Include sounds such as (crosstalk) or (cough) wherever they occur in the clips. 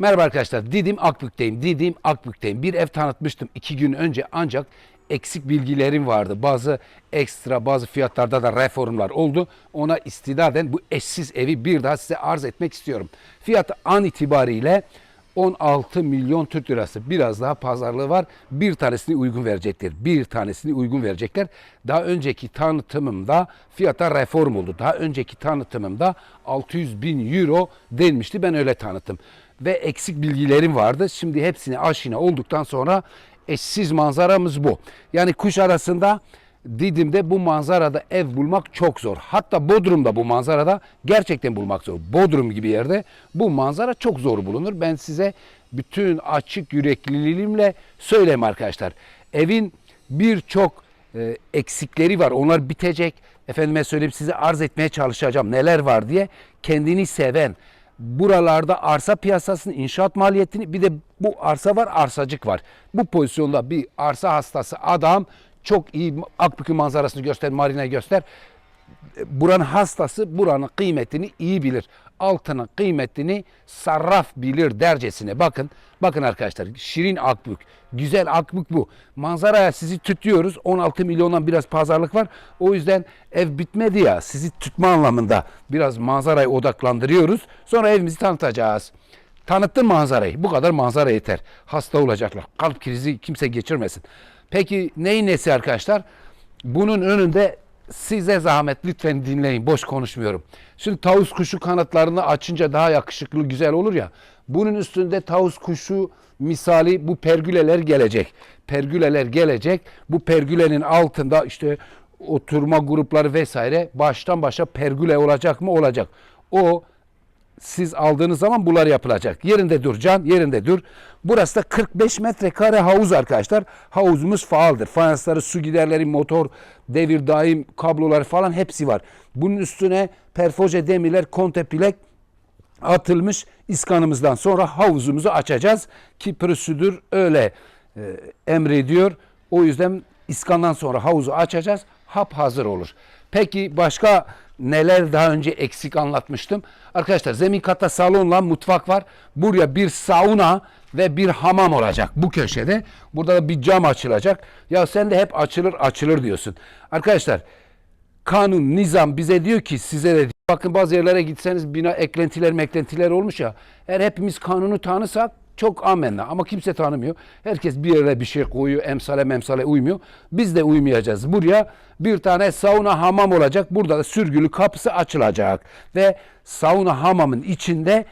Merhaba arkadaşlar. Didim Akbük'teyim. Didim Akbük'teyim. Bir ev tanıtmıştım iki gün önce ancak eksik bilgilerim vardı. Bazı ekstra bazı fiyatlarda da reformlar oldu. Ona istidaden bu eşsiz evi bir daha size arz etmek istiyorum. Fiyatı an itibariyle 16 milyon Türk lirası. Biraz daha pazarlığı var. Bir tanesini uygun verecekler. Bir tanesini uygun verecekler. Daha önceki tanıtımımda fiyata reform oldu. Daha önceki tanıtımımda 600 bin euro denmişti. Ben öyle tanıttım. Ve eksik bilgilerim vardı. Şimdi hepsini aşina olduktan sonra eşsiz manzaramız bu. Yani kuş arasında Didim'de bu manzarada ev bulmak çok zor. Hatta Bodrum'da bu manzarada gerçekten bulmak zor. Bodrum gibi yerde bu manzara çok zor bulunur. Ben size bütün açık yürekliliğimle söyleyeyim arkadaşlar. Evin birçok e, eksikleri var. Onlar bitecek. Efendime söyleyeyim size arz etmeye çalışacağım. Neler var diye kendini seven, buralarda arsa piyasasının inşaat maliyetini bir de bu arsa var arsacık var. Bu pozisyonda bir arsa hastası adam çok iyi Akbükü manzarasını göster, marina göster. Buranın hastası buranın kıymetini iyi bilir. Altının kıymetini sarraf bilir dercesine. Bakın, bakın arkadaşlar şirin Akbük, güzel Akbük bu. Manzaraya sizi tutuyoruz. 16 milyondan biraz pazarlık var. O yüzden ev bitmedi ya sizi tutma anlamında biraz manzaraya odaklandırıyoruz. Sonra evimizi tanıtacağız. Tanıttın manzarayı. Bu kadar manzara yeter. Hasta olacaklar. Kalp krizi kimse geçirmesin. Peki neyin nesi arkadaşlar? Bunun önünde size zahmet lütfen dinleyin. Boş konuşmuyorum. Şimdi tavus kuşu kanatlarını açınca daha yakışıklı güzel olur ya. Bunun üstünde tavus kuşu misali bu pergüleler gelecek. Pergüleler gelecek. Bu pergülenin altında işte oturma grupları vesaire baştan başa pergüle olacak mı? Olacak. O siz aldığınız zaman bunlar yapılacak. Yerinde dur can, yerinde dur. Burası da 45 metrekare havuz arkadaşlar. Havuzumuz faaldir. Fayansları, su giderleri, motor, devir daim kabloları falan hepsi var. Bunun üstüne perfoje demirler, konteplek atılmış iskanımızdan sonra havuzumuzu açacağız ki prosedür öyle e, emrediyor. O yüzden iskandan sonra havuzu açacağız. Hap hazır olur. Peki başka neler daha önce eksik anlatmıştım. Arkadaşlar zemin katta salonla mutfak var. Buraya bir sauna ve bir hamam olacak bu köşede. Burada da bir cam açılacak. Ya sen de hep açılır açılır diyorsun. Arkadaşlar kanun, nizam bize diyor ki size de bakın bazı yerlere gitseniz bina eklentiler meklentiler olmuş ya. Eğer hepimiz kanunu tanısak çok amenna ama kimse tanımıyor. Herkes bir yere bir şey koyuyor, emsale memsale uymuyor. Biz de uymayacağız. Buraya bir tane sauna hamam olacak. Burada da sürgülü kapısı açılacak. Ve sauna hamamın içinde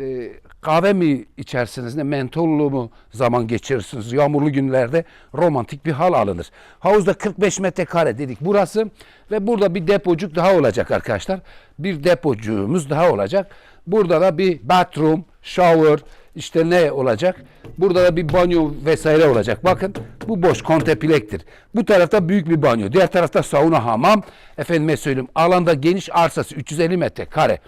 e, kahve mi içersiniz ne mentollu mu zaman geçirirsiniz yağmurlu günlerde romantik bir hal alınır. Havuzda 45 metrekare dedik burası ve burada bir depocuk daha olacak arkadaşlar. Bir depocuğumuz daha olacak. Burada da bir bathroom, shower, işte ne olacak? Burada da bir banyo vesaire olacak. Bakın bu boş konteplektir. Bu tarafta büyük bir banyo. Diğer tarafta sauna hamam. Efendime söyleyeyim alanda geniş arsası 350 metrekare.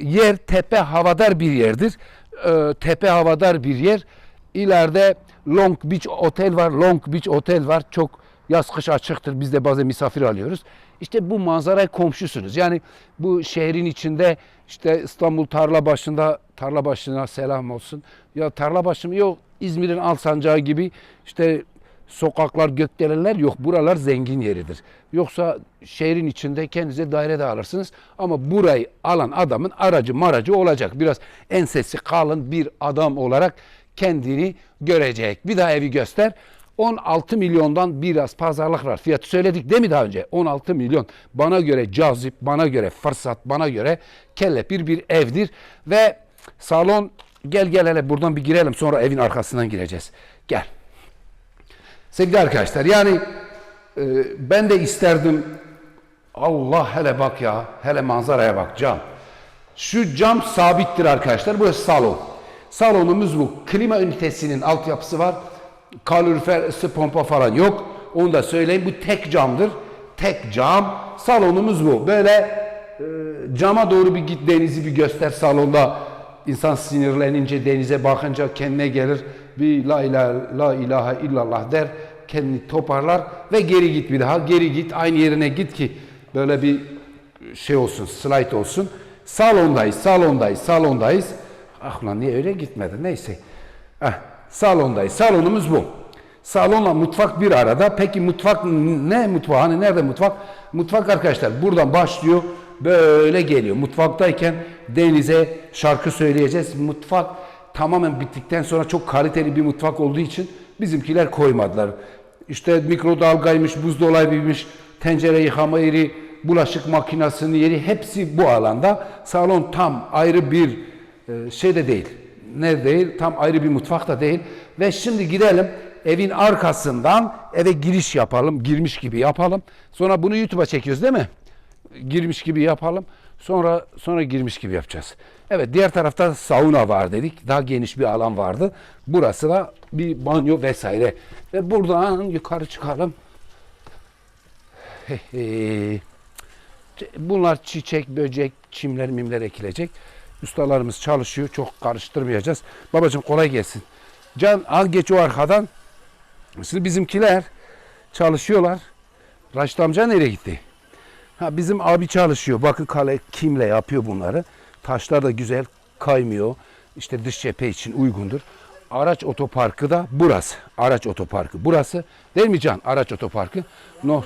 Yer tepe havadar bir yerdir. Ee, tepe havadar bir yer. İleride Long Beach Otel var. Long Beach Otel var. Çok yaz kış açıktır. Biz de bazen misafir alıyoruz. İşte bu manzaraya komşusunuz. Yani bu şehrin içinde işte İstanbul tarla başında tarla başına selam olsun. Ya tarla başı mı? Yok İzmir'in Alsancağı gibi işte sokaklar gökdelenler yok. Buralar zengin yeridir. Yoksa şehrin içinde kendinize daire de alırsınız. Ama burayı alan adamın aracı maracı olacak. Biraz ensesi kalın bir adam olarak kendini görecek. Bir daha evi göster. 16 milyondan biraz pazarlık var. Fiyatı söyledik değil mi daha önce? 16 milyon. Bana göre cazip, bana göre fırsat, bana göre kellepir bir evdir. Ve salon gel gel hele buradan bir girelim sonra evin arkasından gireceğiz. Gel. Sevgili arkadaşlar yani e, ben de isterdim Allah hele bak ya hele manzaraya bak cam. Şu cam sabittir arkadaşlar. Burası salon. Salonumuz bu. Klima ünitesinin altyapısı var. Kalorifer, ısı pompa falan yok. Onu da söyleyeyim. Bu tek camdır. Tek cam. Salonumuz bu. Böyle e, cama doğru bir git denizi bir göster salonda. İnsan sinirlenince denize bakınca kendine gelir. Bir la ilahe, la ilahe illallah der. Kendini toparlar ve geri git bir daha. Geri git aynı yerine git ki böyle bir şey olsun, slide olsun. Salondayız, salondayız, salondayız. Ah ulan niye öyle gitmedi? Neyse. Heh, salondayız. Salonumuz bu. Salonla mutfak bir arada. Peki mutfak ne mutfağı? Hani nerede mutfak? Mutfak arkadaşlar buradan başlıyor. Böyle geliyor. Mutfaktayken denize şarkı söyleyeceğiz. Mutfak tamamen bittikten sonra çok kaliteli bir mutfak olduğu için bizimkiler koymadılar. İşte mikrodalgaymış, buzdolabıymış, tencere yıkama yeri, bulaşık makinesinin yeri hepsi bu alanda. Salon tam ayrı bir e, şey de değil. Ne değil? Tam ayrı bir mutfak da değil. Ve şimdi gidelim evin arkasından eve giriş yapalım. Girmiş gibi yapalım. Sonra bunu YouTube'a çekiyoruz değil mi? Girmiş gibi yapalım. Sonra sonra girmiş gibi yapacağız. Evet diğer tarafta sauna var dedik. Daha geniş bir alan vardı. Burası da bir banyo vesaire. Ve buradan yukarı çıkalım. Bunlar çiçek, böcek, çimler, mimler ekilecek. Ustalarımız çalışıyor. Çok karıştırmayacağız. Babacığım kolay gelsin. Can al geç o arkadan. Şimdi bizimkiler çalışıyorlar. Raşit amca nereye gitti? Ha bizim abi çalışıyor. Bakın kale kimle yapıyor bunları. Taşlar da güzel kaymıyor. İşte dış cephe için uygundur. Araç otoparkı da burası. Araç otoparkı burası. Değil mi Can? Araç otoparkı. No,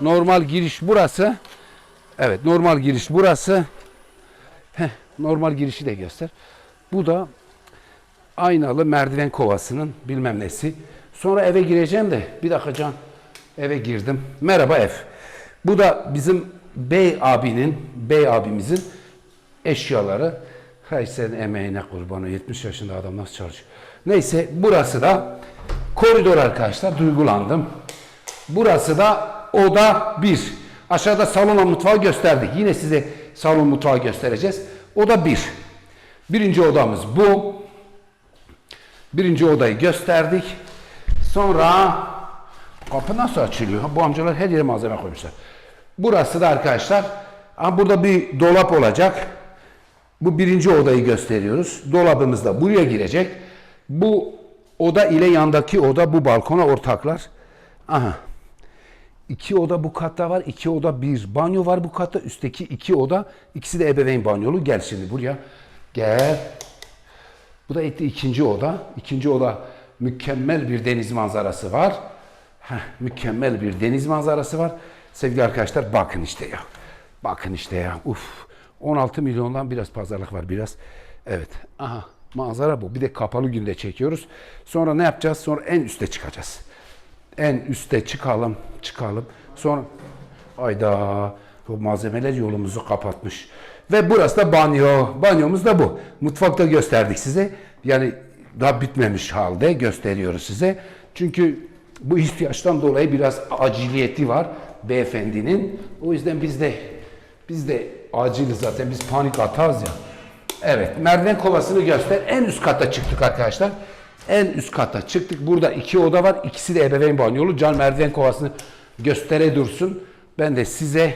normal giriş burası. Evet normal giriş burası. Heh, normal girişi de göster. Bu da aynalı merdiven kovasının bilmem nesi. Sonra eve gireceğim de bir dakika Can. Eve girdim. Merhaba ev. Bu da bizim bey abinin, bey abimizin eşyaları. Hay senin emeğine kurban o 70 yaşında adam nasıl çalışıyor. Neyse burası da koridor arkadaşlar duygulandım. Burası da oda 1. Aşağıda salonla mutfağı gösterdik. Yine size salon mutfağı göstereceğiz. Oda 1. Birinci odamız bu. Birinci odayı gösterdik. Sonra kapı nasıl açılıyor? Bu amcalar her yere malzeme koymuşlar. Burası da arkadaşlar ha burada bir dolap olacak. Bu birinci odayı gösteriyoruz. Dolabımız da buraya girecek. Bu oda ile yandaki oda bu balkona ortaklar. Aha. İki oda bu katta var. iki oda bir banyo var bu katta. Üstteki iki oda. ikisi de ebeveyn banyolu. Gel şimdi buraya. Gel. Bu da ikinci oda. İkinci oda mükemmel bir deniz manzarası var. Heh, mükemmel bir deniz manzarası var. Sevgili arkadaşlar bakın işte ya. Bakın işte ya. Uf. 16 milyondan biraz pazarlık var biraz. Evet. Aha manzara bu. Bir de kapalı günde çekiyoruz. Sonra ne yapacağız? Sonra en üste çıkacağız. En üste çıkalım, çıkalım. Sonra ayda bu malzemeler yolumuzu kapatmış. Ve burası da banyo. Banyomuz da bu. Mutfakta gösterdik size. Yani daha bitmemiş halde gösteriyoruz size. Çünkü bu ihtiyaçtan dolayı biraz aciliyeti var beyefendinin. O yüzden biz de biz de aciliz zaten. Biz panik atarız ya. Evet, merdiven kovasını göster. En üst kata çıktık arkadaşlar. En üst kata çıktık. Burada iki oda var. İkisi de ebeveyn banyolu. Can merdiven kovasını göstere dursun. Ben de size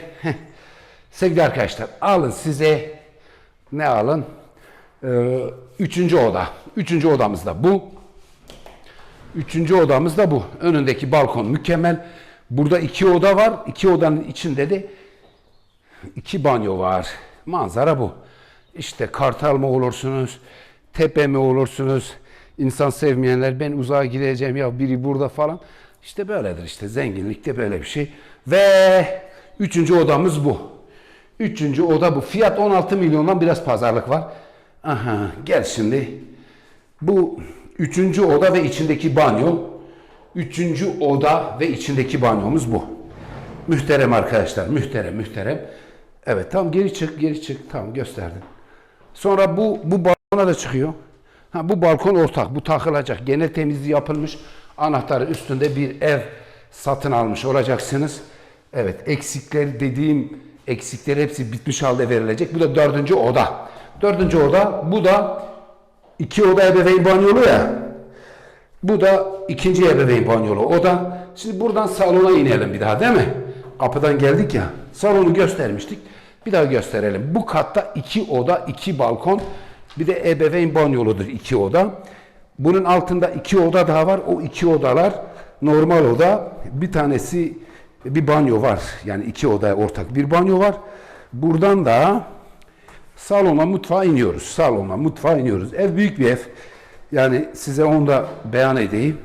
sevgili arkadaşlar alın size ne alın? Ee, üçüncü oda. Üçüncü odamız da bu. Üçüncü odamız da bu. Önündeki balkon mükemmel. Burada iki oda var. İki odanın içinde de iki banyo var. Manzara bu. İşte kartal mı olursunuz, tepe mi olursunuz, insan sevmeyenler ben uzağa gideceğim ya biri burada falan. İşte böyledir işte zenginlikte böyle bir şey. Ve üçüncü odamız bu. Üçüncü oda bu. Fiyat 16 milyondan biraz pazarlık var. Aha gel şimdi. Bu üçüncü oda ve içindeki banyo. Üçüncü oda ve içindeki banyomuz bu. Mühterem arkadaşlar, mühterem, mühterem. Evet, tam geri çık, geri çık. Tamam gösterdim. Sonra bu bu balkona da çıkıyor. Ha bu balkon ortak, bu takılacak. Genel temizliği yapılmış. Anahtarı üstünde bir ev satın almış olacaksınız. Evet, eksikler dediğim eksikler hepsi bitmiş halde verilecek. Bu da dördüncü oda. Dördüncü oda, bu da iki oda ebeveyn banyolu ya. Bu da ikinci ebeveyn banyolu oda. Şimdi buradan salona inelim bir daha değil mi? Kapıdan geldik ya. Salonu göstermiştik. Bir daha gösterelim. Bu katta iki oda, iki balkon. Bir de ebeveyn banyoludur iki oda. Bunun altında iki oda daha var. O iki odalar normal oda. Bir tanesi bir banyo var. Yani iki odaya ortak bir banyo var. Buradan da Salona mutfağa iniyoruz. Salona mutfağa iniyoruz. Ev büyük bir ev. Yani size onu da beyan edeyim.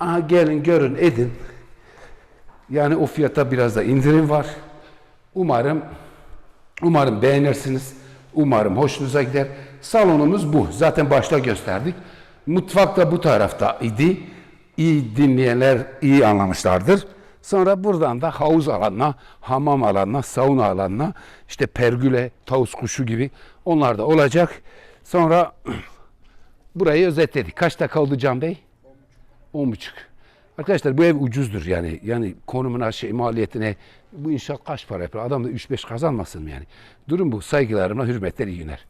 Aha gelin görün edin. Yani o fiyata biraz da indirim var. Umarım umarım beğenirsiniz. Umarım hoşunuza gider. Salonumuz bu. Zaten başta gösterdik. Mutfak da bu tarafta idi. İyi dinleyenler iyi anlamışlardır. Sonra buradan da havuz alanına, hamam alanına, sauna alanına, işte pergüle, tavus kuşu gibi onlar da olacak. Sonra (clears throat) burayı özetledik. Kaç dakika oldu Can Bey? 10 buçuk. Arkadaşlar bu ev ucuzdur yani. Yani konumuna, şey, maliyetine bu inşaat kaç para yapar? Adam da 3-5 kazanmasın yani? Durum bu. Saygılarımla hürmetler iyi günler.